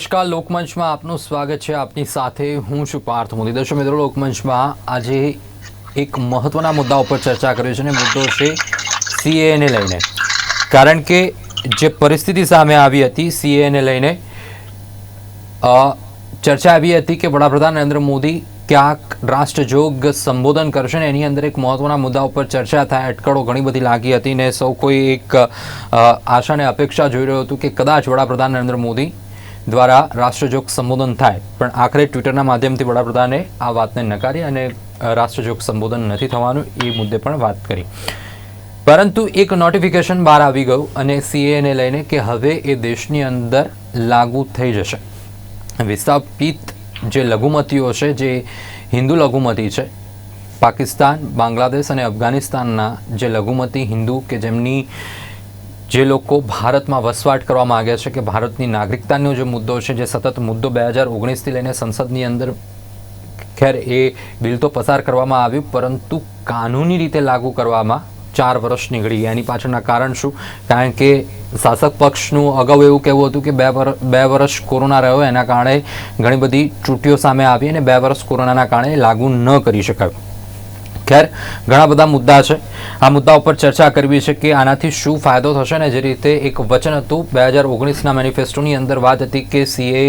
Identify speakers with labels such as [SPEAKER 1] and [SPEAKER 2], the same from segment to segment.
[SPEAKER 1] નમસ્કાર લોકમંચમાં આપનું સ્વાગત છે. આપની સાથે હું છું પાર્થ મોદી. દર્શક મિત્રો, લોકમંચમાં આજે એક મહત્વના મુદ્દા ઉપર ચર્ચા કરી છે અને મુદ્દો છે સીએને લઈને. કારણ કે જે પરિસ્થિતિ સામે આવી હતી સીએને લઈને ચર્ચા આવી હતી કે વડાપ્રધાન નરેન્દ્ર મોદી ક્યાંક રાષ્ટ્રજોગ સંબોધન કરશે ને એની અંદર એક મહત્વના મુદ્દા ઉપર ચર્ચા થાય. અટકળો ઘણી બધી લાગી હતી ને સૌ કોઈ એક આશા અને અપેક્ષા જોઈ રહ્યું હતું કે કદાચ વડાપ્રધાન નરેન્દ્ર મોદી દ્વારા રાષ્ટ્રજોગ સંબોધન થાય. પણ આખરે ટ્વિટરના માધ્યમથી વડાપ્રધાને આ વાતને નકારી અને રાષ્ટ્રજોગ સંબોધન નથી થવાનું એ મુદ્દે પણ વાત કરી. પરંતુ એક નોટિફિકેશન બહાર આવી ગયું અને સીએને લઈને કે હવે એ દેશની અંદર લાગુ થઈ જશે. વિસ્થાપિત જે લઘુમતીઓ છે, જે હિન્દુ લઘુમતી છે, પાકિસ્તાન, બાંગ્લાદેશ અને અફઘાનિસ્તાનના જે લઘુમતી હિન્દુ કે જેમની જે લોકો ભારતમાં વસવાટ કરવા માગે છે કે ભારતની નાગરિકતાનો જે મુદ્દો છે, જે સતત મુદ્દો બે હજાર ઓગણીસથી લઈને સંસદની અંદર ખેર એ બિલ તો પસાર કરવામાં આવ્યું, પરંતુ કાનૂની રીતે લાગુ કરવામાં ચાર વર્ષ નીકળી ગયા. એની પાછળના કારણ શું? કારણ કે શાસક પક્ષનું અગાઉ એવું કહેવું હતું કે બે બે વર્ષ કોરોના રહ્યો, એના કારણે ઘણી બધી ચૂંટણીઓ સામે આવી અને બે વર્ષ કોરોનાના કારણે લાગુ ન કરી શકાયું. ખેર ઘણા બધા મુદ્દા છે. આ મુદ્દા ઉપર ચર્ચા કરવી છે કે આનાથી શું ફાયદો થશે ને જે રીતે એક વચન હતું. બે હજાર ઓગણીસના મેનિફેસ્ટોની અંદર વાત હતી કે સીએ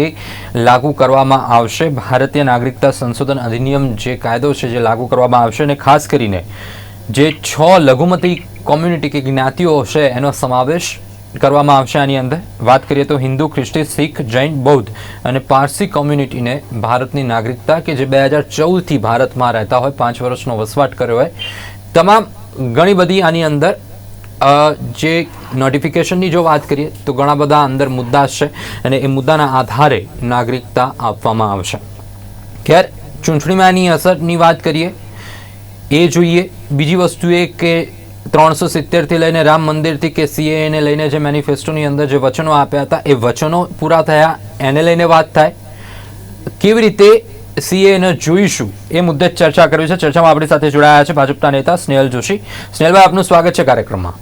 [SPEAKER 1] લાગુ કરવામાં આવશે. ભારતીય નાગરિકતા સંશોધન અધિનિયમ જે કાયદો છે જે લાગુ કરવામાં આવશે અને ખાસ કરીને જે છ લઘુમતી કોમ્યુનિટી કે જ્ઞાતિઓ છે એનો સમાવેશ કરવામાં આવશે આની અંદર. વાત કરીએ તો હિન્દુ, ખ્રિસ્તી, શીખ, જૈન, બૌદ્ધ અને પારસી કોમ્યુનિટીને ભારતની નાગરિકતા કે જે બે હજાર ચૌદથી ભારતમાં રહેતા હોય, પાંચ વર્ષનો વસવાટ કર્યો હોય. તમામ ઘણી બધી આની અંદર જે નોટિફિકેશનની જો વાત કરીએ, તો ઘણા બધા અંદર મુદ્દા છે અને એ મુદ્દાના આધારે નાગરિકતા આપવામાં આવશે. ખેર, ચૂંટણીમાં એની અસરની વાત કરીએ. એ જોઈએ. બીજી વસ્તુ એ કે ત્રણસો સિત્તેરથી લઈને રામ મંદિરથી કે સીએને લઈને જે મેનિફેસ્ટોની અંદર જે વચનો આપ્યા હતા, એ વચનો પૂરા થયા, એને લઈને વાત થાય. કેવી રીતે સીએને જોઈશું એ મુદ્દે ચર્ચા કરવી છે. ચર્ચામાં આપણી સાથે જોડાયા છે ભાજપના નેતા સ્નેહલ જોશી. સ્નેહલભાઈ આપનું સ્વાગત છે કાર્યક્રમમાં.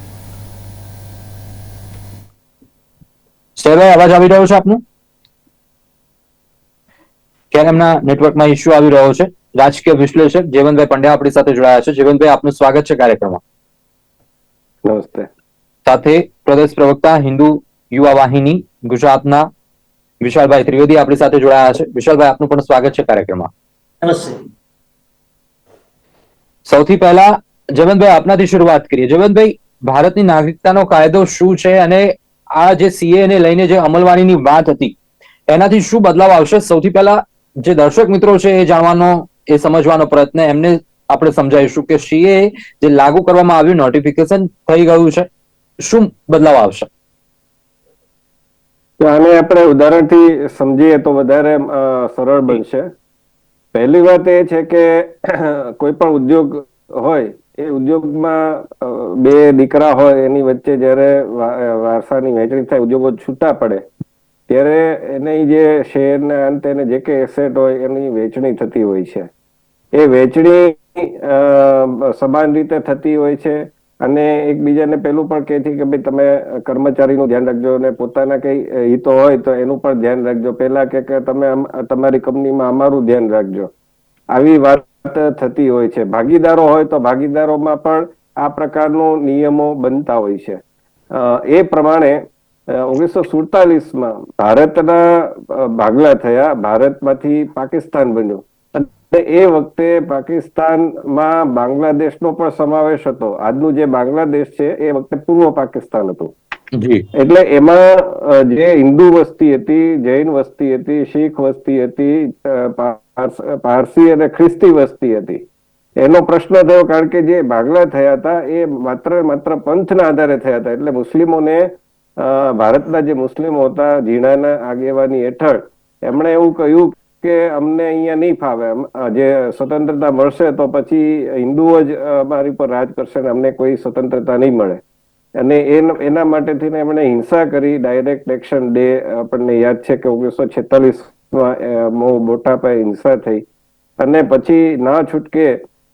[SPEAKER 1] સ્નેહલભાઈ અવાજ આવી રહ્યો છે આપનું? ક્યારે એમના નેટવર્કમાં ઇશ્યુ આવી રહ્યો છે? રાજકીય વિશ્લેષક જીવનભાઈ પંડ્યા આપણી સાથે જોડાયા છે. જીવનભાઈ, આપનું સ્વાગત છે કાર્યક્રમમાં.
[SPEAKER 2] નમસ્તે.
[SPEAKER 1] સાથે પ્રદેશ પ્રવક્તા હિન્દુ યુવા વાહિની ગુજરાતના વિશાલભાઈ ત્રિવેદી આપણી સાથે જોડાયા છે. વિશાલભાઈ આપનું પણ સ્વાગત છે કાર્યક્રમમાં.
[SPEAKER 3] નમસ્તે.
[SPEAKER 1] સૌથી પહેલા જવંતભાઈ આપનાથી શરૂઆત કરીએ. જવંતભાઈ ભારતની નાગરિકતાનો કાયદો શું છે અને આ જે સીએ ને લઈને જે અમલવારીની વાત હતી એનાથી શું બદલાવ આવશે? સૌથી પહેલા જે દર્શક મિત્રો છે એ જાણવાનો એ સમજવાનો પ્રયત્ન એમને આપણે સમજાવીશું કે સીએ જે લાગુ કરવામાં આવ્યું નોટિફિકેશન થઈ ગયું છે. શું બદલાવ આવશે?
[SPEAKER 2] આને આપણે ઉદાહરણથી સમજીએ તો વધારે સરળ બનશે. પહેલી વાત એ છે કે, કોઈ પણ ઉદ્યોગ હોય, એ ઉદ્યોગમાં બે દીકરા હોય, એની વચ્ચે જ્યારે વારસાની વહેંચણી થાય, ઉદ્યોગો છૂટા પડે, ત્યારે એની જે શેરના અંતે જે કે એસેટ હોય, એની વેચણી થતી હોય છે. એ વેચણી સમાન રીતે થતી હોય છે અને એકબીજાને પેલું પણ કહે છે કે ભાઈ તમે કર્મચારીનું ધ્યાન રાખજો અને પોતાના કઈ હિતો હોય તો એનું પણ ધ્યાન રાખજો. પેલા કે તમે તમારી કંપનીમાં અમારું ધ્યાન રાખજો. આવી વાત થતી હોય છે. ભાગીદારો હોય તો ભાગીદારોમાં પણ આ પ્રકારનું નિયમો બનતા હોય છે. એ પ્રમાણે ઓગણીસો સુડતાલીસમાં ભારતના ભાગલા થયા. ભારતમાંથી પાકિસ્તાન બન્યું. એ વખતે પાકિસ્તાનમાં બાંગ્લાદેશનો પણ સમાવેશ હતો. આજનું જે બાંગ્લાદેશ છે એ વખતે પૂર્વ પાકિસ્તાન હતું. એટલે એમાં જે હિન્દુ વસ્તી હતી જૈન વસ્તી હતી શીખ વસ્તી હતી પારસી અને ખ્રિસ્તી વસ્તી હતી. એનો પ્રશ્ન થયો કારણ કે જે ભાગલા થયા હતા એ માત્ર માત્ર પંથના આધારે થયા હતા. એટલે મુસ્લિમોને ભારતના જે મુસ્લિમો હતા ઝીણાના આગેવાની હેઠળ એમણે એવું કહ્યું કે અમને અહીંયા નહીં ફાવે. જે સ્વતંત્રતા મળશે તો પછી હિન્દુઓ જ અમારી પર રાજ કરશે ને અમને કોઈ સ્વતંત્રતા નહીં મળે. અને એના માટે થઈને એમણે હિંસા કરી ડાયરેક્ટ એક્શન ડે આપણને યાદ છે કે ઓગણીસો છેતાલીસમાં બહુ મોટા પાયે હિંસા થઈ. અને પછી ના છૂટકે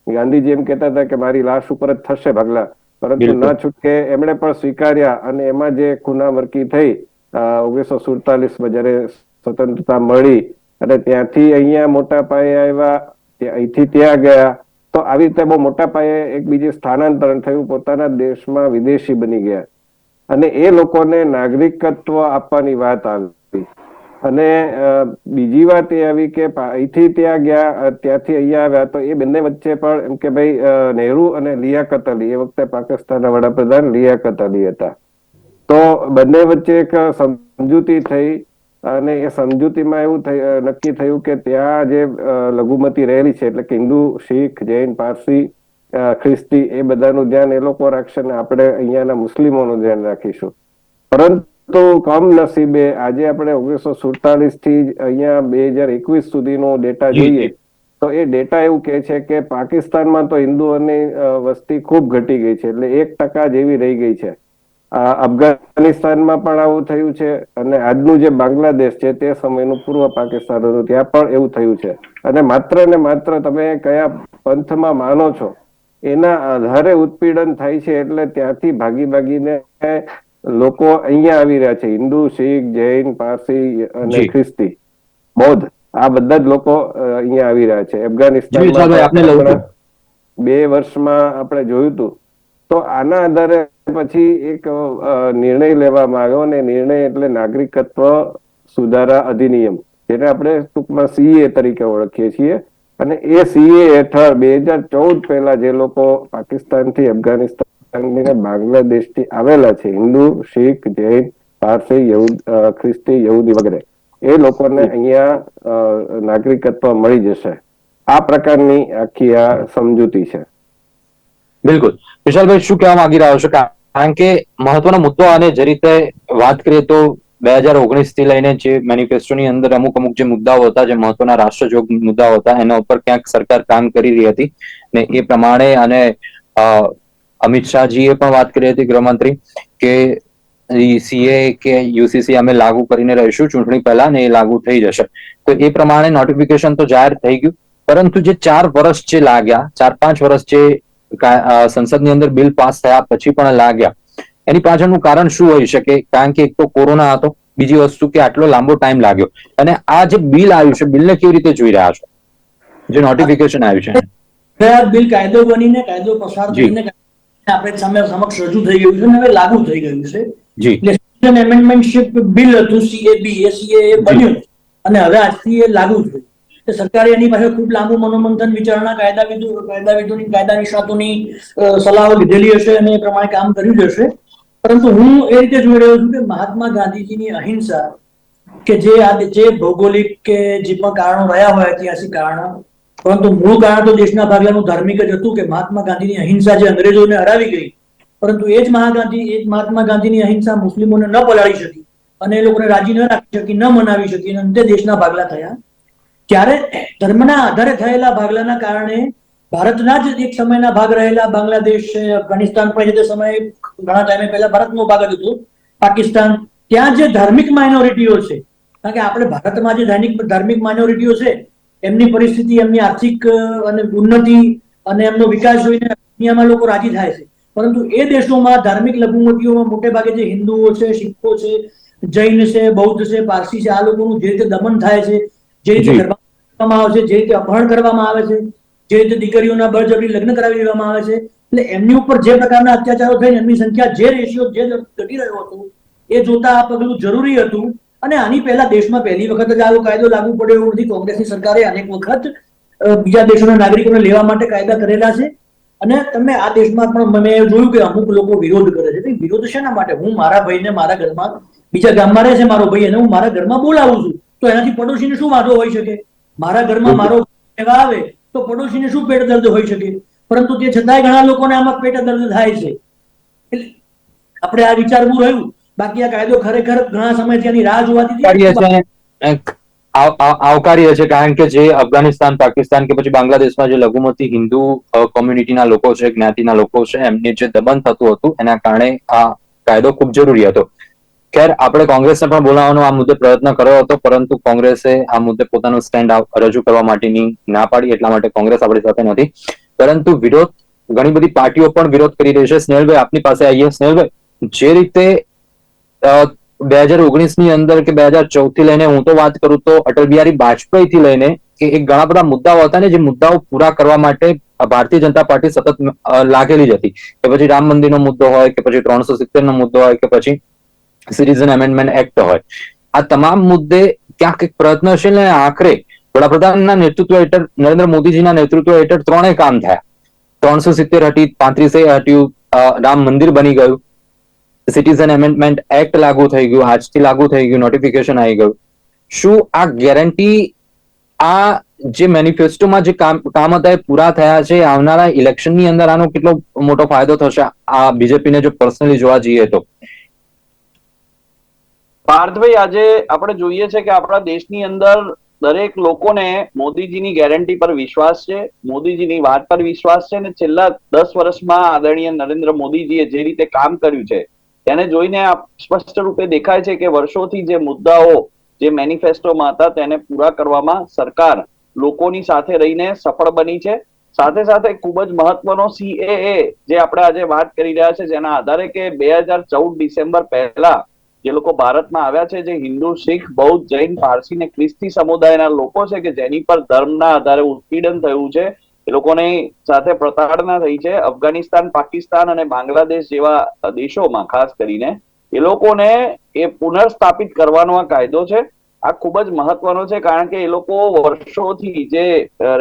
[SPEAKER 2] ગાંધીજી એમ કહેતા હતા કે મારી લાશ ઉપર જ થશે ભાગલા. પરંતુ ના છૂટકે એમણે પણ સ્વીકાર્યા અને એમાં જે ખૂનામરકી થઈ ઓગણીસો સુડતાલીસમાં જયારે સ્વતંત્રતા મળી અને ત્યાંથી અહીંયા મોટા પાયે આવ્યા અહીંથી ત્યાં ગયા. તો આવી રીતે બહુ મોટા પાયે એકબીજે સ્થાનાંતરણ થયું, પોતાના દેશમાં વિદેશી બની ગયા. અને એ લોકોને નાગરિકત્વ આપવાની વાત આવી. અને બીજી વાત એ આવી કે અહીંથી ત્યાં ગયા ત્યાંથી અહીંયા આવ્યા, તો એ બંને વચ્ચે પણ એમ કે ભાઈ નહેરુ અને લિયાકત અલી, એ વખતે પાકિસ્તાનના વડાપ્રધાન લિયાકત અલી હતા. તો બંને વચ્ચે એક સમજૂતી થઈ અને એ સમજૂતીમાં એવું થયું નક્કી થયું કે ત્યાં જે લઘુમતી રહેલી છે એટલે કે હિન્દુ શીખ જૈન પારસી ખ્રિસ્તી એ બધાનું ધ્યાન એ લોકો રાખશે ને આપણે અહીંયાના મુસ્લિમોનું ધ્યાન રાખીશું. પરંતુ કમનસીબે આજે આપણે ઓગણીસો સુડતાલીસથી અહીંયા બે હજાર એકવીસ સુધીનો ડેટા જોઈએ તો એ ડેટા એવું કે છે કે પાકિસ્તાનમાં તો હિન્દુઓની વસ્તી ખૂબ ઘટી ગઈ છે એટલે એક ટકા જેવી રહી ગઈ છે. અફઘાનિસ્તાનમાં પણ આવું થયું છે અને આજનું જે બાંગ્લાદેશ છે તે સમયનું પૂર્વ પાકિસ્તાન હતું ત્યાં પણ એવું થયું છે. અને માત્ર ને માત્ર તમે કયા પંથમાં માનો છો એના આધારે ઉત્પીડન થાય છે એટલે ત્યાંથી ભાગી ભાગીને લોકો અહીંયા આવી રહ્યા છે. હિન્દુ શીખ જૈન પારસી અને ખ્રિસ્તી. બૌદ્ધ. આ બધા જ લોકો અહીંયા આવી રહ્યા છે. હમણાં બે વર્ષમાં આપણે જોયું હતું. તો આના આધારે પછી એક નિર્ણય લેવામાં આવ્યો અને નિર્ણય એટલે નાગરિકત્વ સુધારા અધિનિયમ, જેને આપણે ટૂંકમાં સીએ તરીકે ઓળખીએ છીએ. અને એ સીએ હેઠળ બે હજાર ચૌદ પહેલા જે લોકો પાકિસ્તાનથી અફઘાનિસ્તાન બાંગ્લાદેશથી આવેલા છે, હિન્દુ, શીખ, જૈન, પારસી, યહૂદ ખ્રિસ્તી, યહૂદી વગેરે, એ લોકોને અહીંયા નાગરિકત્વ મળી જશે. આ પ્રકારની આખી આ સમજૂતી છે.
[SPEAKER 1] બિલકુલ. વિશાલભાઈ, શું કહેવા માંગી રહ્યો છો? કારણ કે મહત્વનો મુદ્દો અને જે રીતે વાત કરીએ તો બે હજાર ઓગણીસથી લઈને જે મેનિફેસ્ટોની અંદર અમુક અમુક જે મુદ્દાઓ હતા, જે મહત્વના રાષ્ટ્રજોગ મુદ્દાઓ હતા, એના ઉપર ક્યાંક સરકાર કામ કરી રહી હતી. ને એ પ્રમાણે અને અમિત શાહજીએ પણ વાત કરી હતી ગૃહમંત્રી કે સીએ કે યુસીસી અમે લાગુ કરીને રહીશું ચૂંટણી પહેલા ને એ લાગુ થઈ જશે. તો એ પ્રમાણે નોટિફિકેશન તો જાહેર થઈ ગયું. પરંતુ જે ચાર વર્ષ જે લાગ્યા, ચાર પાંચ વર્ષ જે સંસદની અંદર બિલ પાસ થયા પછી પણ લાગ્યા. એની પાછળનું કારણ શું હોઈ શકે? કારણ કે એક તો કોરોના હતો બીજી વસ્તુ કે આટલો લાંબો ટાઈમ લાગ્યો. અને આ જે બિલ આવ્યું છે બિલને કેવી રીતે જોઈ રહ્યા છો? જે નોટિફિકેશન આવ્યું છે.
[SPEAKER 3] બિલ કાયદો બનીને કાયદો પસાર થઈને આપણે સામે સમક્ષ રજૂ થઈ ગયું છે અને હવે લાગુ થઈ ગયું છે.
[SPEAKER 1] જી.
[SPEAKER 3] એમેન્ડમેન્ટશીપ બિલ હતું સીએબી એ બન્યું. અને હવે આજથી એ લાગુ થયું એટલે સરકારે એની પાસે ખૂબ લાંબુ મનોમંથન વિચારણા કાયદાવિદો કાયદાવિદોની કાયદા નિષ્ણાતોની સલાહો લીધેલી હશે અને એ પ્રમાણે કામ કર્યું જ હશે. પરંતુ હું એ રીતે જોઈ રહ્યો છું કે મહાત્મા ગાંધીજીની અહિંસા કે જે આ જે ભૌગોલિક કે જે પણ કારણો રહ્યા હોય, ઐતિહાસિક કારણો, પરંતુ મૂળ કારણ તો દેશના ભાગલાનું ધાર્મિક જ હતું કે મહાત્મા ગાંધીની અહિંસા જે અંગ્રેજોને હરાવી ગઈ. પરંતુ એ જ મહાગાંધી, એ જ મહાત્મા ગાંધીની અહિંસા મુસ્લિમોને ન પલાળી શકી અને એ લોકોને રાજી ન રાખી શકી, ન મનાવી શકી અને અંતે દેશના ભાગલા થયા. ત્યારે ધર્મના આધારે થયેલા ભાગલાના કારણે ભારતના જ એક સમયના ભાગ રહેલા બાંગ્લાદેશ અફઘાનિસ્તાન પણ જે તે સમયે ઘણા ટાઈમે પહેલા ભારતનો ભાગ હતો. પાકિસ્તાન ત્યાં જે ધાર્મિક માઇનોરિટીઓ છે કારણ કે આપણે ભારતમાં જે ધાર્મિક ધાર્મિક માઇનોરિટીઓ છે એમની પરિસ્થિતિ એમની આર્થિક અને ઉન્નતિ અને એમનો વિકાસ જોઈને દુનિયામાં લોકો રાજી થાય છે. પરંતુ એ દેશોમાં ધાર્મિક લઘુમતીઓમાં મોટે ભાગે જે હિન્દુઓ છે શીખો છે જૈન છે બૌદ્ધ છે પારસી છે આ લોકોનું જે રીતે દમન થાય છે જે રીતે કરવામાં આવે છે, જે રીતે અપહરણ કરવામાં આવે છે, જે રીતે દીકરીઓના બળજબરી લગ્ન કરાવી દેવામાં આવે છે, એટલે એમની ઉપર જે પ્રકારના અત્યાચારો થઈને એમની સંખ્યા, જે રેશિયો જે ઘટી રહ્યો હતો, એ જોતા આ પગલું જરૂરી હતું. અને આની પહેલા દેશમાં પહેલી વખત જ આવો કાયદો લાગુ પડ્યો એવું નથી. કોંગ્રેસની સરકારે અનેક વખત બીજા દેશોના નાગરિકોને લેવા માટે કાયદા કરેલા છે. અને તમે આ દેશમાં પણ મેં જોયું કે અમુક લોકો વિરોધ કરે છે. વિરોધ શેના માટે? હું મારા ભાઈને મારા ઘરમાં, બીજા ગામમાં રહે છે મારો ભાઈ અને હું મારા ઘરમાં બોલાવું છું. તો એનાથી પડોશીને શું વાંધો હોઈ શકે? મારા ઘરમાં મારો એવા આવે તો પડોશીને શું પેટ દર્દ હોઈ શકે? પરંતુ તે છતાંય ઘણા લોકોને આમાં પેટ દર્દ થાય છે. એટલે આપણે આ વિચારવું રહ્યું. બાકી આ કાયદો ખરેખર ઘણા સમયથી આની રાહ જોવાતી આવકાર્ય
[SPEAKER 1] છે. કારણ કે જે અફઘાનિસ્તાન પાકિસ્તાન કે પછી બાંગ્લાદેશમાં જે લઘુમતી હિન્દુ કોમ્યુનિટીના લોકો છે જ્ઞાતિના લોકો છે એમને જે દમન થતું હતું એના કારણે આ કાયદો ખૂબ જરૂરી હતો. ખેર, આપણે કોંગ્રેસને પણ બોલાવવાનો આ મુદ્દે પ્રયત્ન કર્યો હતો, પરંતુ કોંગ્રેસે આ મુદ્દે પોતાનો સ્ટેન્ડ રજૂ કરવા માટેની ના પાડી, એટલા માટે કોંગ્રેસ આપણી સાથે નથી. પરંતુ વિરોધ, ઘણી બધી પાર્ટીઓ પણ વિરોધ કરી રહી છે. સ્નેહલભાઈ, આપની પાસે આવીએ. સ્નેહલભાઈ, જે રીતે બે હજાર ઓગણીસની અંદર કે બે હજાર ચૌદથી લઈને હું તો વાત કરું તો અટલ બિહારી વાજપેયી થી લઈને કે એક ઘણા બધા મુદ્દાઓ હતા ને જે મુદ્દાઓ પૂરા કરવા માટે ભારતીય જનતા પાર્ટી સતત લાગેલી જ હતી. કે પછી રામ મંદિરનો મુદ્દો હોય, કે પછી ત્રણસો સિત્તેર નો મુદ્દો હોય, કે પછી સિટીઝન એમેન્ડમેન્ટ એક્ટ હોય. આ તમામ મુદ્દે ક્યાંક એક પ્રયત્નશીલ અને આખરે વડાપ્રધાનના નેતૃત્વ હેઠળ, નરેન્દ્ર મોદીજીના નેતૃત્વ હેઠળ ત્રણે કામ થયા. ત્રણસો સિત્તેર હતી પાંત્રીસે હટ્યું રામ મંદિર બની ગયું. સિટીઝન એમેન્ડમેન્ટ એક્ટ લાગુ થઈ ગયું, આજથી લાગુ થઈ ગયું નોટિફિકેશન આવી ગયું. શું આ ગેરંટી આ જે મેનિફેસ્ટોમાં જે કામ કામ હતા એ પૂરા થયા છે? આવનારા ઇલેક્શનની અંદર આનો કેટલો મોટો ફાયદો થશે? આ બીજેપીને જો પર્સનલી જોવા જઈએ તો.
[SPEAKER 4] પાર્થભાઈ, આજે આપણે જોઈએ છે કે આપણા દેશની અંદર દરેક લોકોને મોદીજીની ગેરંટી પર વિશ્વાસ છે, મોદીજીની વાત પર વિશ્વાસ છે અને છેલ્લા દસ વર્ષમાં આદરણીય નરેન્દ્ર મોદીજીએ જે રીતે કામ કર્યું છે, તેને જોઈને સ્પષ્ટ રૂપે દેખાય છે કે વર્ષોથી જે મુદ્દાઓ, જે મેનિફેસ્ટોમાં હતા તેને પૂરા કરવામાં સરકાર લોકોની સાથે રહીને સફળ બની છે. સાથે સાથે ખૂબ જ મહત્વનો સીએએ જે આપણે આજે વાત કરી રહ્યા છે, જેના આધારે કે બે હજાર ચૌદ ડિસેમ્બર પહેલા જે લોકો ભારતમાં આવ્યા છે, જે હિન્દુ, શીખ, બૌદ્ધ, જૈન, પારસી ને ખ્રિસ્તી સમુદાયના લોકો છે કે જેની પર ધર્મના આધારે ઉત્પીડન થયું છે. એ લોકોની સાથે પ્રતાડના થઈ છે. અફઘાનિસ્તાન, પાકિસ્તાન અને બાંગ્લાદેશ જેવા દેશોમાં, ખાસ કરીને, એ લોકોને એ પુનર્સ્થાપિત કરવાનો આ કાયદો છે. આ ખૂબ જ મહત્વનો છે, કારણ કે એ લોકો વર્ષોથી જે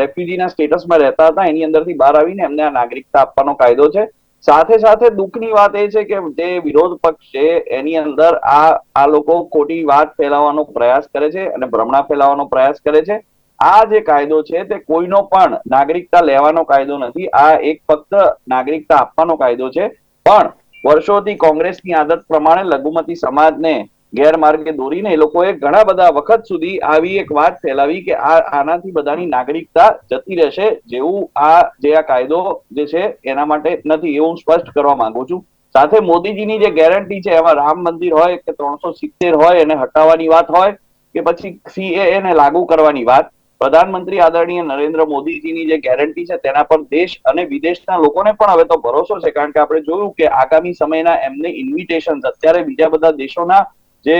[SPEAKER 4] રેફ્યુજીના સ્ટેટસમાં રહેતા હતા, એની અંદરથી બહાર આવીને એમને આ નાગરિકતા આપવાનો કાયદો છે. સાથે સાથે દુઃખની વાત એ છે કે જે વિરોધ પક્ષ છે, એની અંદર આ આ લોકો ખોટી વાત ફેલાવવાનો પ્રયાસ કરે છે અને ભ્રમણા ફેલાવવાનો પ્રયાસ કરે છે. આ જે કાયદો છે તે કોઈનો પણ નાગરિકતા લેવાનો કાયદો નથી. આ એક ફક્ત નાગરિકતા આપવાનો કાયદો છે. પણ વર્ષોથી કોંગ્રેસની આદત પ્રમાણે લઘુમતી સમાજને ગેરમાર્ગે દોરીને એ લોકોએ ઘણા બધા વખત સુધી આવી એક વાત ફેલાવી કે આ આનાથી બધાની નાગરિકતા જતી રહેશે જેવું આ જે આ કાયદો જે છે એના માટે નથી એવું સ્પષ્ટ કરવા માંગુ છું. સાથે મોદીજીની જે ગેરંટી છે, એમાં રામ મંદિર હોય કે ત્રણસો સિત્તેર હોય એને હટાવવાની વાત હોય કે પછી સીએએ ને લાગુ કરવાની વાત. પ્રધાનમંત્રી આદરણીય નરેન્દ્ર મોદીજીની જે ગેરંટી છે તેના પર દેશ અને વિદેશના લોકોને પણ હવે તો ભરોસો છે. કારણ કે આપણે જોયું કે આગામી સમયના એમને ઇન્વિટેશન અત્યારે બીજા બધા દેશોના જે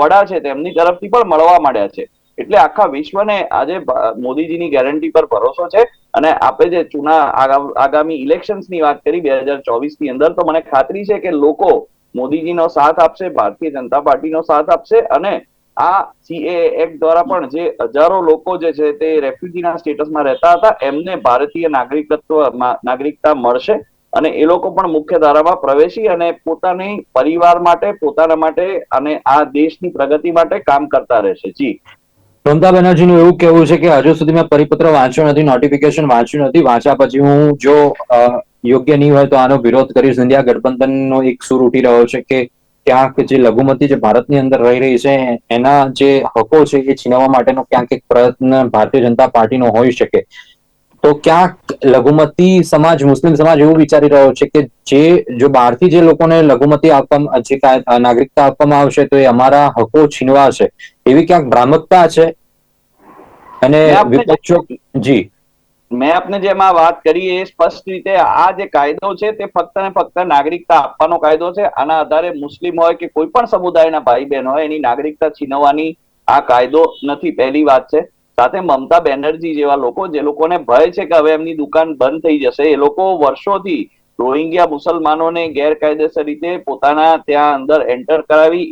[SPEAKER 4] વડા છે તેમની તરફથી પણ મળવા માંડ્યા છે. એટલે આખા વિશ્વને આજે મોદીજીની ગેરંટી પર ભરોસો છે અને આપણે જે ચુના આગા- આગામી ઇલેક્શન્સની વાત કરી બે હજાર ચોવીસની અંદર તો મને ખાતરી છે કે લોકો મોદીજીનો સાથ આપશે, ભારતીય જનતા પાર્ટીનો સાથ આપશે અને આ સીએ એક્ટ દ્વારા પણ જે હજારો લોકો જે છે તે રેફ્યુજીના સ્ટેટસમાં રહેતા હતા, એમને ભારતીય નાગરિકત્વમાં નાગરિકતા મળશે. અને એ લોકો પણ મુખ્ય ધારામાં પ્રવેશી અને પોતાની પરિવાર માટે, પોતાના માટે અને આ દેશની પ્રગતિ માટે કામ કરતા રહેશે. જી.
[SPEAKER 1] મમતા બેનર્જીનું એવું કહેવું છે કે હજુ સુધી મેં પરિપત્ર વાંચ્યો નથી નોટિફિકેશન વાંચ્યું નથી. વાંચ્યા પછી હું જો યોગ્ય નહીં હોય તો આનો વિરોધ કરીશ. ઇન્ડિયા ગઠબંધનનો એક સુર ઉઠી રહ્યો છે કે ક્યાંક જે લઘુમતી જે ભારતની અંદર રહી રહી છે, એના જે હકો છે એ છીનવવા માટેનો ક્યાંક એક પ્રયત્ન ભારતીય જનતા પાર્ટીનો હોઈ શકે. તો ક્યાંક લઘુમતી સમાજ મુસ્લિમ સમાજ એવું વિચારી રહ્યો છે કે જે જો બહારથી જે લોકોને લઘુમતી આપવામાં જે નાગરિકતા આપવામાં આવશે તો એ અમારા હકો છીનવાશે. એવી ક્યાંક ભ્રામકતા છે? અને વિપક્ષો જી
[SPEAKER 4] મેં આપને જેમ આ વાત કરી એ સ્પષ્ટ રીતે આ જે કાયદો છે તે ફક્ત ને ફક્ત નાગરિકતા આપવાનો કાયદો છે. આના આધારે મુસ્લિમ હોય કે કોઈ પણ સમુદાયના ભાઈ બહેન હોય એની નાગરિકતા છીનવવાની આ કાયદો નથી. પહેલી વાત છે. સાથે મમતા બેનર્જી જેવા લોકો, જે લોકોને ભય છે કે હવે એમની દુકાન બંધ થઈ જશે, એ લોકો વર્ષોથી રોહિંગ્યા મુસલમાનોને ગેરકાયદેસર રીતે પોતાના ત્યાં અંદર એન્ટર કરાવી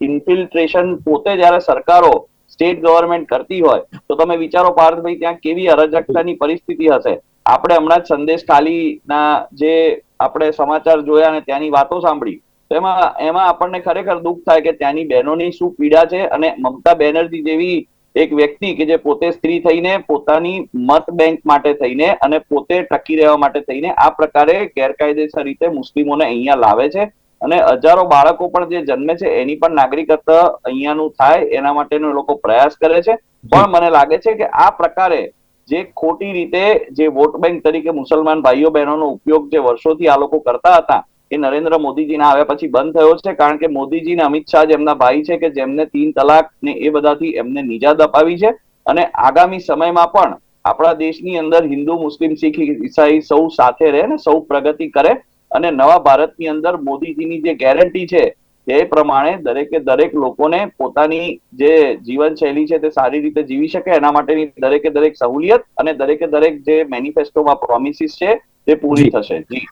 [SPEAKER 4] ઇન્ફિલ્ટ્રેશન પોતે જ્યારે સરકારો સ્ટેટ ગવર્મેન્ટ કરતી હોય, તો તમે વિચારો પાર્થભાઈ, ત્યાં કેવી અરાજકતાની પરિસ્થિતિ હશે? આપણે હમણાં જ સંદેશ ખાલીના જે આપણે સમાચાર જોયા અને ત્યાંની વાતો સાંભળી એમાં એમાં આપણને ખરેખર દુઃખ થાય કે ત્યાંની બહેનોની શું પીડા છે અને મમતા બેનર્જી જેવી એક વ્યક્તિ કે જે પોતે સ્ત્રી થઈને પોતાની મત બેંક માટે થઈને અને પોતે ટકી રહેવા માટે થઈને આ પ્રકારે ગેરકાયદેસર રીતે મુસ્લિમોને અહીંયા લાવે છે અને હજારો બાળકો પણ જે જન્મે છે એની પણ નાગરિકત્વ અહીંયાનું થાય એના માટેનો લોકો પ્રયાસ કરે છે. પણ મને લાગે છે કે આ પ્રકારે જે ખોટી રીતે જે વોટ બેંક તરીકે મુસલમાન ભાઈઓ બહેનોનો ઉપયોગ જે વર્ષોથી આ લોકો કરતા હતા એ નરેન્દ્ર મોદીજીના આવ્યા પછી બંધ થયો છે કારણ કે મોદીજી ને અમિત શાહ જેમના ભાઈ છે કે જેમને તીન તલાક ને એ બધાથી એમને નિજાત અપાવી છે. અને આગામી સમયમાં પણ આપણા દેશની અંદર હિન્દુ મુસ્લિમ શીખ ઈસાઈ સૌ સાથે રહે ને સૌ પ્રગતિ કરે અને નવા ભારતની અંદર મોદીજીની જે ગેરંટી છે તે પ્રમાણે દરેકે દરેક લોકોને પોતાની જે જીવનશૈલી છે તે સારી રીતે જીવી શકે એના માટેની દરેકે દરેક સહુલિયત અને દરેકે દરેક જે મેનિફેસ્ટોમાં પ્રોમિસીસ છે તે પૂરી થશે. જી.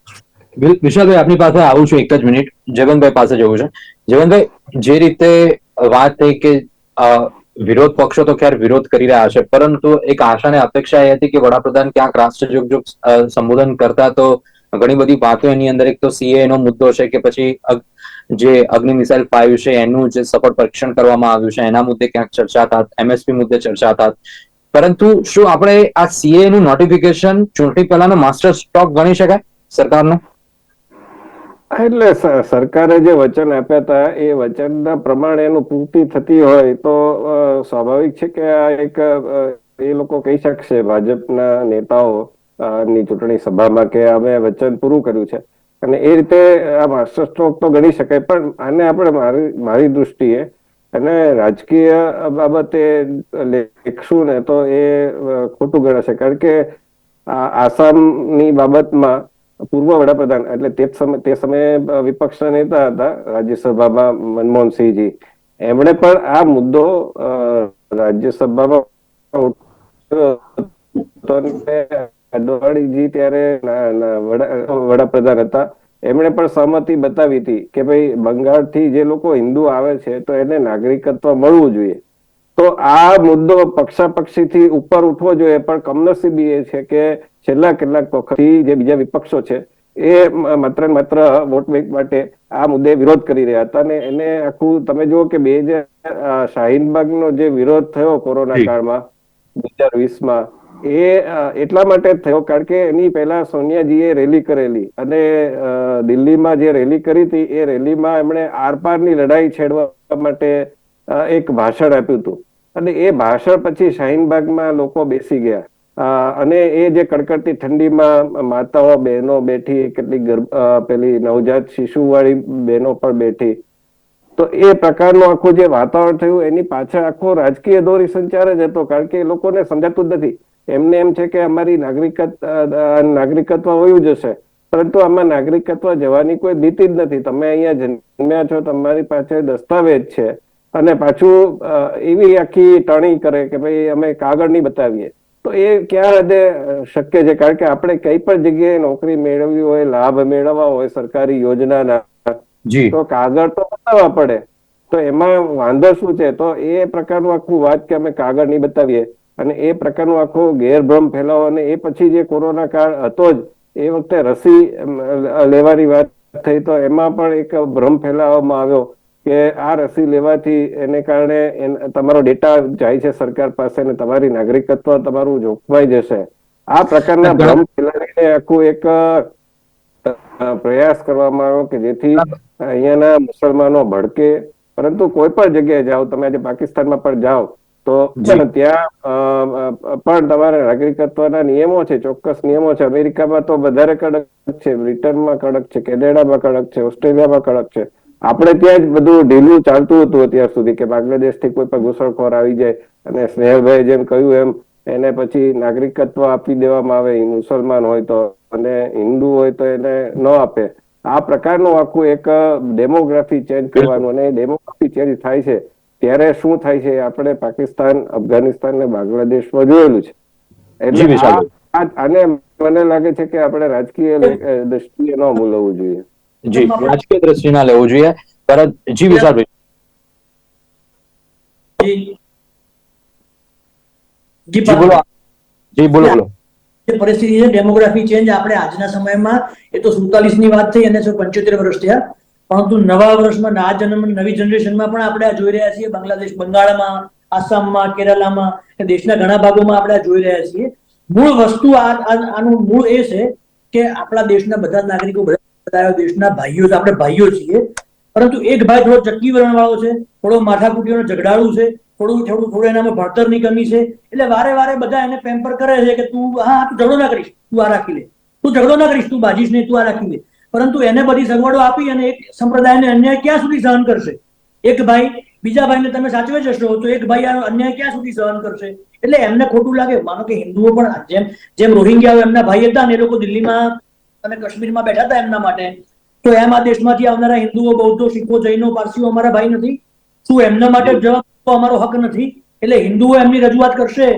[SPEAKER 1] વિશાલભાઈ આપની પાસે આવું છું એક જ મિનિટ. જગનભાઈ પાસે જવું છે. જગનભાઈ જે રીતે વાત થઈ કે વિરોધ પક્ષો તો ખેર વિરોધ કરી રહ્યા છે પરંતુ એક આશા અને અપેક્ષા એ હતી કે વડાપ્રધાન ક્યાંક અ, સંબોધન કરતા તો ઘણી બધી વાતો એની અંદર એક તો સીએ નો મુદ્દો છે કે પછી જે અગ્નિ મિસાઇલ પાયું છે એનું જે સફળ પરીક્ષણ કરવામાં આવ્યું છે એના મુદ્દે ક્યાંક ચર્ચા થાત એમએસપી મુદ્દે ચર્ચા થાત. પરંતુ શું આપણે આ સીએ નું નોટિફિકેશન ચૂંટણી પહેલાનો માસ્ટર સ્ટોક ગણી શકાય સરકારનો?
[SPEAKER 2] એટલે સરકારે જે વચન આપ્યા હતા, એ વચનના પ્રમાણે એનું પૂર્તિ થતી હોય તો સ્વાભાવિક છે કે આ એક એ લોકો કહી શકશે, ભાજપના નેતાઓ ની ચૂંટણી સભામાં કે અમે વચન પૂરું કર્યું છે. અને એ રીતે આ માસ્ટર સ્ટ્રોક તો ગણી શકાય, પણ આને આપણે મારી મારી દૃષ્ટિએ અને રાજકીય બાબતે લેખશું ને તો એ ખોટું ગણાશે. કારણ કે આસામની બાબતમાં પૂર્વ વડાપ્રધાન, એટલે તે સમય, તે સમયે વિપક્ષના નેતા હતા, રાજ્યસભામાં મનમોહનસિંહજી. એમણે પણ આ મુદ્દો રાજ્યસભામાં ત્યારે વડાપ્રધાન હતા. એમણે પણ સહમતિ બતાવી હતી કે ભાઈ બંગાળથી જે લોકો હિન્દુ આવે છે, તો એને નાગરિકત્વ મળવું જોઈએ. તો આ મુદ્દો પક્ષાપક્ષીથી ઉપર ઉઠવો જોઈએ, પણ કમનસીબી એ છે કે છેલ્લા કેટલાક વખતથી જે બીજા વિપક્ષો છે એ માત્ર ને માત્ર વોટ બેંક માટે આ મુદ્દે વિરોધ કરી રહ્યા હતા અને એને આખું તમે જુઓ કે બે હજાર શાહીનબાગનો જે વિરોધ થયો કોરોના કાળમાં બે હજાર વીસમાં એ એટલા માટે થયો કારણ કે એની પહેલા સોનિયાજીએ રેલી કરેલી અને દિલ્હીમાં જે રેલી કરી હતી એ રેલીમાં એમણે આરપારની લડાઈ છેડવા માટે એક ભાષણ આપ્યું હતું. અને એ ભાષણ પછી શાહીનબાગમાં લોકો બેસી ગયા. અને એ જે કડકડતી ઠંડીમાં માતાઓ, બહેનો બેઠી કેટલીક ગર્ભ પેલી નવજાત શિશુવાળી બહેનો પણ બેઠી. તો એ પ્રકારનું આખું જે વાતાવરણ થયું, એની પાછળ આખો રાજકીય દોરી સંચાર જ હતો, કારણ કે એ લોકોને સમજાતું જ નથી. એમને એમ છે કે અમારી નાગરિકત નાગરિકત્વ હોયું જશે પરંતુ આમાં નાગરિકત્વ જવાની કોઈ ભીતિ જ નથી. તમે અહીંયા જન્મ્યા છો, તમારી પાસે દસ્તાવેજ છે. અને પાછું એવી આખી ટણી કરે કે ભાઈ અમે કાગળ નહીં બતાવીએ. તો એ ક્યાં હદે શક્ય છે? કારણ કે આપણે કઈ પણ જગ્યાએ નોકરી મેળવવી હોય લાભ મેળવવા હોય સરકારી યોજનાના તો કાગળ તો બતાવવા પડે. તો એમાં વાંધો શું છે? તો એ પ્રકારનું આખું વાત કે અમે કાગળ નહીં બતાવીએ અને એ પ્રકારનું આખો ગેરભ્રમ ફેલાવો અને એ પછી જે કોરોના કાળ હતો જ એ વખતે રસી લેવાની વાત થઈ તો એમાં પણ એક ભ્રમ ફેલાવવામાં આવ્યો. કે આ રસી લેવાથી એને કારણે તમારો ડેટા જાય છે સરકાર પાસે અને તમારી નાગરિકત્વ તમારું જોખમાઈ જશે. આ પ્રકારના ભ્રમ ફેલાવીને આખું એક પ્રયાસ કરવામાં આવ્યો કે જેથી અહીંયાના મુસલમાનો ભડકે. પરંતુ કોઈ પણ જગ્યાએ જાઓ તમે આજે પાકિસ્તાનમાં પણ જાઓ તો ત્યાં પણ તમારા નાગરિકત્વના નિયમો છે ચોક્કસ નિયમો છે. અમેરિકામાં તો વધારે કડક છે બ્રિટનમાં કડક છે કેનેડામાં કડક છે ઓસ્ટ્રેલિયામાં કડક છે. આપણે ત્યાં જ બધું ઢીલું ચાલતું હતું અત્યાર સુધી કે બાંગ્લાદેશથી કોઈ પણ ઘૂસણખોર આવી જાય અને સ્નેહલભાઈ જેમ કહ્યું એમ એને પછી નાગરિકત્વ આપી દેવામાં આવે મુસલમાન હોય તો અને હિન્દુ હોય તો એને ન આપે. આ પ્રકારનું આખું એક ડેમોગ્રાફી ચેન્જ કરવાનું અને ડેમોગ્રાફી ચેન્જ થાય છે. ત્યારે શું થાય છે આપણે પાકિસ્તાન અફઘાનિસ્તાન ને બાંગ્લાદેશમાં જોયેલું છે. એટલે આને મને લાગે છે કે આપણે રાજકીય દ્રષ્ટિએ ન મૂલવવું જોઈએ.
[SPEAKER 1] જી રાજકીય દ્રષ્ટિના લેવું જોઈએ પરંતુ જી વિશાલભાઈ
[SPEAKER 3] જી.
[SPEAKER 1] બોલો. જી બોલો બોલો.
[SPEAKER 3] પરિસ્થિતિ છે ડેમોગ્રાફી ચેન્જ આપણે આજના સમયમાં એ તો સુડતાલીસની વાત થઈ અને પંચોતેર વર્ષ થયા. પરંતુ નવા વર્ષમાં આ જન્મ નવી જનરેશનમાં પણ આપણે આ જોઈ રહ્યા છીએ. બાંગ્લાદેશ બંગાળમાં આસામમાં કેરાલામાં દેશના ઘણા ભાગોમાં આપણે આ જોઈ રહ્યા છીએ. મૂળ વસ્તુ આનું મૂળ એ છે કે આપણા દેશના બધા નાગરિકો બધા દેશના ભાઈઓ આપણે ભાઈઓ છીએ. પરંતુ એક ભાઈ થોડો ચક્કી વરણ વાળો છે, થોડો માથાકૂટીઓનો ઝઘડાળું છે, થોડું થોડું થોડું એનામાં ભણતરની કમી છે, એટલે વારે વારે બધા એને પેમ્પર કરે છે કે તું, હા તું ઝઘડો ના કરીશ, તું આ રાખી લે. તું ઝઘડો ના કરીશ, તું બાજીશ નહીં, તું આ રાખી લે. પરંતુ એને બધી સગવડો આપી અને એક સંપ્રદાયને અન્યાય ક્યાં સુધી સહન કરશે? એક ભાઈ, બીજા ભાઈને તમે સાચવે જશો તો એક ભાઈ અન્યાય ક્યાં સુધી સહન કરશે? એટલે એમને ખોટું લાગે. માનો કે હિન્દુઓ પણ જેમ જેમ રોહિંગ્યાઓ એમના ભાઈ હતા ને એ લોકો દિલ્હીમાં અને કાશ્મીરમાં બેઠા હતા એમના માટે. તો એમ આ દેશમાંથી આવનારા હિન્દુઓ, બૌદ્ધો, શીખો, જૈનો, પારસીઓ અમારા ભાઈ નથી. શું એમના માટે જવાબ અમારો હક નથી? એટલે હિન્દુઓ એમની રજૂઆત કરશે.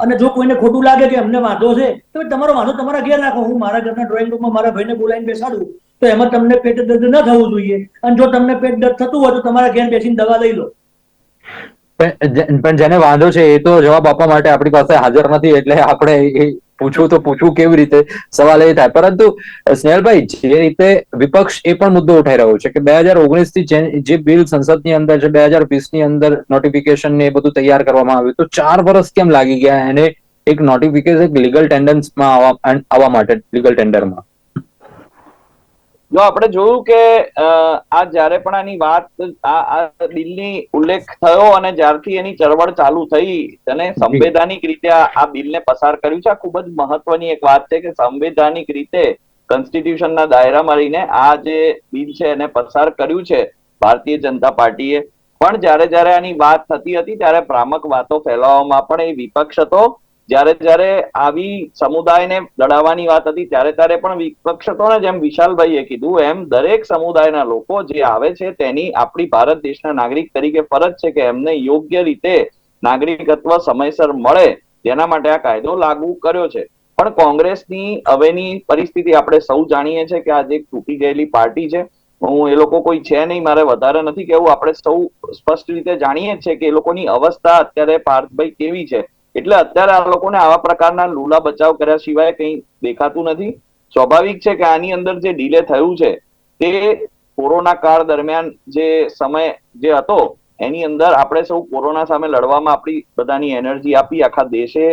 [SPEAKER 3] અને જો કોઈને ખોટું લાગે કે અમને વાંધો છે, તો તમારો વાંધો તમારા ઘેર રાખો. હું મારા ઘરના ડ્રોઈંગ રૂમમાં મારા ભાઈને બોલાવીને બેસાડું. તો એમાં તમને પેટ દર્દ ન થવું જોઈએ. અને જો તમને પેટ દર્દ થતું હોય તો તમારા ઘેર બેસીને દવા લઈ લો.
[SPEAKER 1] પણ જેને વાંધો છે એ તો જવાબ આપવા માટે આપણી પાસે હાજર નથી. એટલે આપણે પૂછવું તો પૂછવું કેવી રીતે? સવાલ એ થાય. પરંતુ સ્નેહલભાઈ, જે રીતે વિપક્ષ એ પણ મુદ્દો ઉઠાઈ રહ્યો છે કે બે હજાર ઓગણીસથી જે- બિલ સંસદની અંદર છે, બે હજાર વીસની અંદર નોટિફિકેશન ને એ બધું તૈયાર કરવામાં આવ્યું. તો ચાર વર્ષ કેમ લાગી ગયા એને એક નોટિફિકેશન લીગલ ટેન્ડન્સમાં આવવા માટે લીગલ ટેન્ડરમાં
[SPEAKER 4] જો આપણે જોયું કે આ જ્યારે પણ આની વાત આ બિલની ઉલ્લેખ થયો અને જ્યારથી એની ચળવળ ચાલુ થઈ અને સંવૈધાનિક રીતે આ આ બિલને પસાર કર્યું છે આ ખૂબ જ મહત્વની એક વાત છે કે સંવૈધાનિક રીતે કોન્સ્ટિટ્યુશનના દાયરામાં રહીને આ જે બિલ છે એને પસાર કર્યું છે ભારતીય જનતા પાર્ટીએ. પણ જ્યારે જ્યારે આની વાત થતી હતી ત્યારે ભ્રામક વાતો ફેલાવવામાં પણ એ વિપક્ષ હતો. જ્યારે જ્યારે આવી સમુદાયને લડાવવાની વાત હતી, ત્યારે ત્યારે પણ વિપક્ષ હતો ને જેમ વિશાલભાઈએ કીધું, એમ દરેક સમુદાયના લોકો જે આવે છે તેની આપણી ભારત દેશના નાગરિક તરીકે ફરજ છે કે એમને યોગ્ય રીતે નાગરિકત્વ સમયસર મળે. તેના માટે આ કાયદો લાગુ કર્યો છે. પણ કોંગ્રેસની હવેની પરિસ્થિતિ આપણે સૌ જાણીએ છીએ કે આજે તૂટી ગયેલી પાર્ટી છે. હું એ લોકો કોઈ છે નહીં, મારે વધારે નથી કેવું આપણે સૌ સ્પષ્ટ રીતે જાણીએ છીએ કે એ લોકોની અવસ્થા અત્યારે પાર્થભાઈ કેવી છે. એટલે અત્યારે આ લોકોને આવા પ્રકારના લૂલા બચાવ કર્યા સિવાય કંઈ દેખાતું નથી. સ્વાભાવિક છે કે આની અંદર જે ડીલે થયું છે, તે કોરોના કાળ દરમિયાન જે સમય જે હતો, એની અંદર આપણે સૌ કોરોના સામે લડવામાં આપણી બધાની એનર્જી આપી આખા દેશે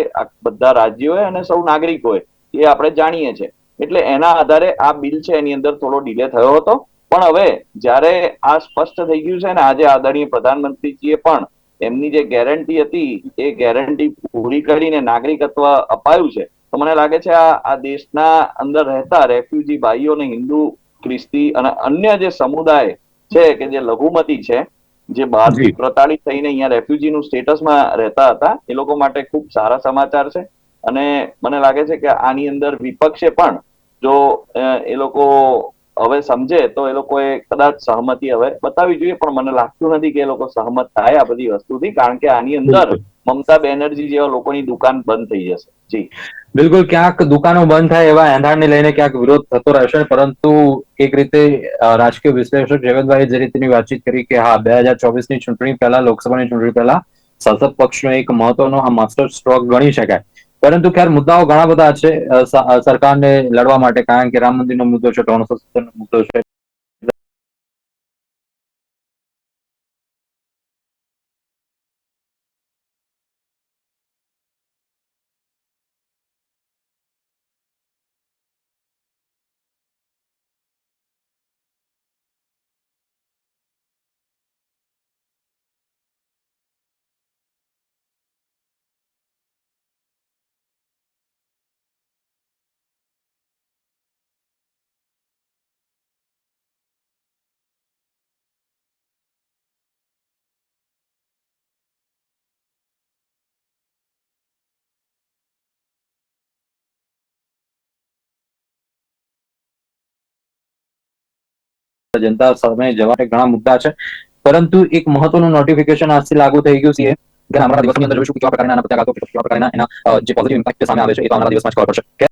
[SPEAKER 4] બધા રાજ્યોએ અને સૌ નાગરિકોએ, એ આપણે જાણીએ છીએ. એટલે એના આધારે આ બિલ છે, એની અંદર થોડો ડીલે થયો હતો. પણ હવે જ્યારે આ સ્પષ્ટ થઈ ગયું છે ને, આજે આદરણીય પ્રધાનમંત્રીજીએ પણ એમની જે ગેરંટી હતી એ ગેરંટી પૂરી કરીને નાગરિકત્વ અપાયું છે તો મને લાગે છે આ આ દેશના અંદર રહેતા રેફ્યુજી ભાઈઓને હિન્દુ ખ્રિસ્તી અને અન્ય જે સમુદાય છે કે જે લઘુમતી છે જે બહારથી. પ્રતાડિત થઈને અહીંયા રેફ્યુજીનું સ્ટેટસમાં રહેતા હતા એ લોકો માટે ખૂબ સારા સમાચાર છે અને મને લાગે છે કે આની અંદર વિપક્ષે પણ જો એ લોકો હવે સમજે તો એ લોકોએ કદાચ સહમતિ હવે બતાવી જોઈએ પણ મને લાગતું નથી કે એ લોકો સહમત થાય આ બધી વસ્તુથી કારણ કે આની અંદર મમતા બેનર્જી જેવા લોકોની દુકાન બંધ થઈ જશે. જી.
[SPEAKER 1] બિલકુલ ક્યાંક દુકાનો બંધ થાય એવા એંધાણને લઈને ક્યાંક વિરોધ થતો રહેશે પરંતુ એક રીતે રાજકીય વિશ્લેષક જયવંતભાઈએ જે રીતની વાતચીત કરી કે હા બે હજાર ચોવીસની ચૂંટણી પહેલા લોકસભાની ચૂંટણી પહેલા શાસક પક્ષનો એક મહત્વનો આ માસ્ટર સ્ટ્રોક ગણી શકાય. પરંતુ ખેર, મુદ્દાઓ ઘણા બધા છે. સરકારને લડવા માટે કારણ કે રામ મંદિરનો મુદ્દો છે, ત્રણસો સત્તરનો મુદ્દો છે. જનતા સામે જવા ઘણા મુદ્દા છે. પરંતુ એક મહત્વનું નોટિફિકેશન આજથી લાગુ થઈ ગયું છે કે અમારા દિવસની અંદર જોઈશું કેવા પ્રકારના પ્રત્યાઘાતો કેવા પ્રકારના એના જે પોઝિટિવ ઇમ્પેક્ટ સામે આવે છે એ તો અમારા દિવસમાં જ ખબર પડશે.